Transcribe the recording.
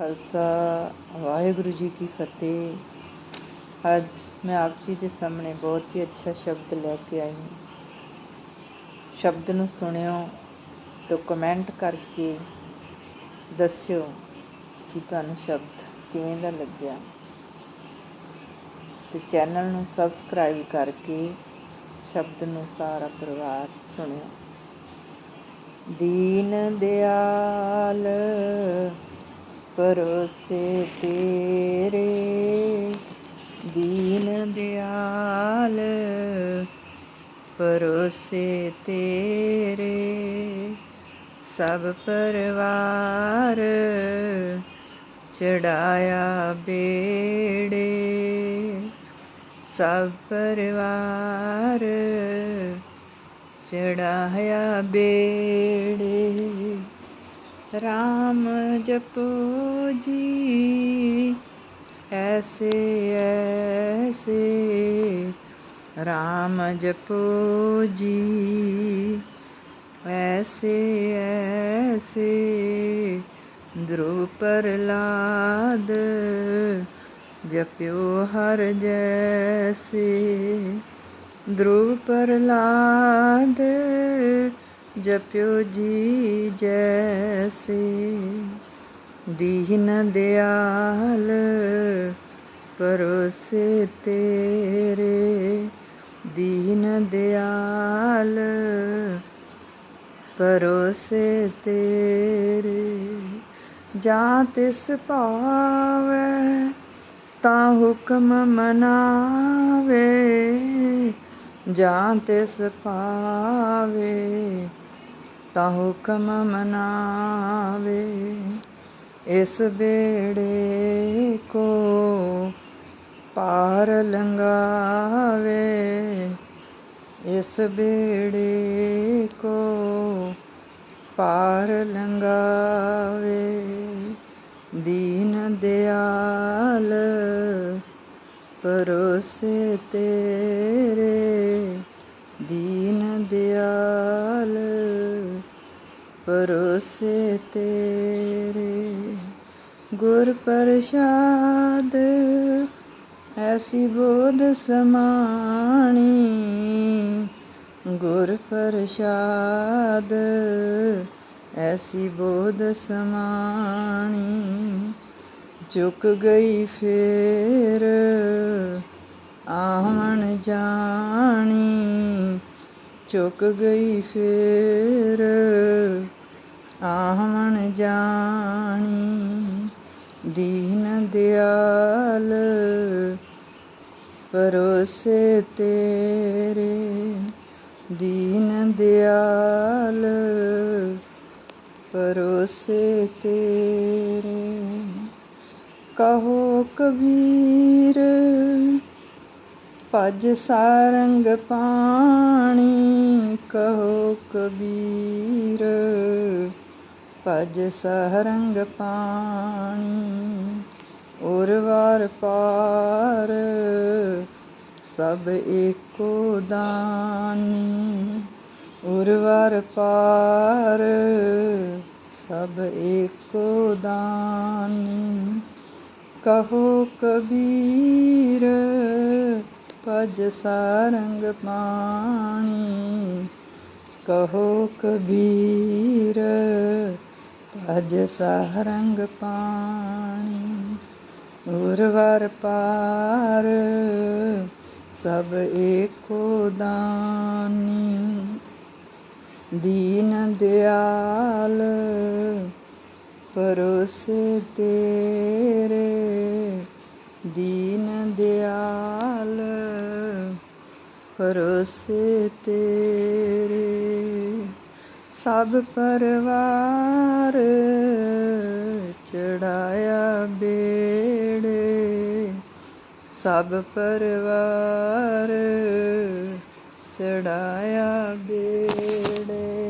ਖਾਲਸਾ, ਵਾਹਿਗੁਰੂ ਜੀ ਕੀ ਫਤਿਹ। ਅੱਜ ਮੈਂ ਆਪ ਜੀ ਦੇ ਸਾਹਮਣੇ ਬਹੁਤ ਹੀ ਅੱਛਾ ਸ਼ਬਦ ਲੈ ਕੇ ਆਈ ਹਾਂ। ਸ਼ਬਦ ਨੂੰ ਸੁਣਿਓ ਤੇ ਕਮੈਂਟ ਕਰਕੇ ਦੱਸਿਓ ਕਿ ਤੁਹਾਨੂੰ ਸ਼ਬਦ ਕਿਵੇਂ ਦਾ ਲੱਗਿਆ। ਤੇ ਚੈਨਲ ਨੂੰ ਸਬਸਕ੍ਰਾਈਬ ਕਰਕੇ ਸ਼ਬਦ ਨੂੰ ਸਾਰਾ ਪਰਿਵਾਰ ਸੁਣਿਓ। ਦੀਨ ਦਿਆਲ ਪਰੋਸੇ ਤੇਰੇ ਦੀਨ ਦਿਆਲ ਪਰੋਸੇ ਤੇਰੇ ਸਭ ਪਰਵਾਰ ਚੜਾਇਆ ਬੇੜੇ ਸਭ ਪਰਵਾਰ ਚੜਾਇਆ ਬੇੜੇ। ਰਾਮ ਜਪੋ ਜੀ ਐਸੇ ਐਸੇ ਰਾਮ ਜਪੋ ਜੀ ਐਸੇ ਐਸੇ ਧਰੁ ਪ੍ਰਲਾਦ ਜਪਿਓ ਹਰ ਜੈਸੇ ਧਰੁ ਪ੍ਰਲਾਦ ਜਪਿਓ ਜੀ ਜੈਸੇ, ਦੀਨ ਦਿਆਲ ਪਰੋਸੇ ਤੇਰੇ। ਦੀਨ ਦਿਆਲ ਪਰੋਸੇ ਤੇਰੇ, ਜਾਂ ਤਿਸ ਭਾਵੈ ਤਾਂ ਹੁਕਮ ਮਨਾਵੇ, ਜਾਂ ਤਿਸ ਪਾਵੇ ਤਾਂ ਹੁਕਮ ਮਨਾਵੇ, ਇਸ ਬੇੜੇ ਕੋ ਪਾਰ ਲੰਗਾਵੇ ਇਸ ਬੇੜੇ ਕੋ ਪਾਰ ਲੰਗਾਵੇ ਦੀਨ ਦਿਆਲ ਪਰੋਸੇ ਤੇਰੇ। ਦੀਨ ਦਿਆਲ ਪਰੋਸੇ ਤੇਰੇ। ਗੁਰ ਪ੍ਰਸਾਦ, ਐਸੀ ਬੋਧ ਸਮਾਣੀ। ਗੁਰ ਪ੍ਰਸਾਦ, ਐਸੀ ਬੋਧ ਸਮਾਣੀ। ਚੁੱਕ ਗਈ ਫੇਰ, ਆਵਣ ਜਾਣੀ। ਚੁੱਕ ਗਈ ਫੇਰ ਦਿਆਲ ਪਰੋਸੇ ਤੇਰੇ, ਦੀਨ ਦਿਆਲ ਪਰੋਸੇ ਤੇਰੇ। ਕਹੋ ਕਬੀਰ, ਭਜ ਸਾਰੰਗ ਪਾਣੀ। ਕਹੋ ਕਬੀਰ, ਭਜ ਸਾਰੰਗ ਪਾਣੀ। ਔਰ ਪਾਰ ਸਭ ਏਕੋ ਦਾਨੀ। ਉਰਵਰ ਪਾਰ ਸਭ ਏਕੋ ਦਾਨੀ। ਕਹੋ ਕਬੀਰ, ਭਜ ਸਾਰੰਗ ਪਾਣੀ। ਕਹੋ ਕਬੀਰ, ਭਜ ਸਾਰੰਗ ਪਾਣੀ। ਉਰਵਰ ਪਾਰ, ਸਭ ਏਕੋ ਦਾਨੀ। ਦੀਨ ਦਿਆਲ, ਪਰੋਸੇ ਤੇਰੇ। ਦੀਨ ਦਿਆਲ, ਪਰੋਸੇ ਤੇਰੇ। ਸਭ ਪਰਵਾਰ ਚੜਾਇਆ ਬੇੜੇ ਸਭ ਪਰਵਾਰ ਚੜਾਇਆ ਬੇੜੇ।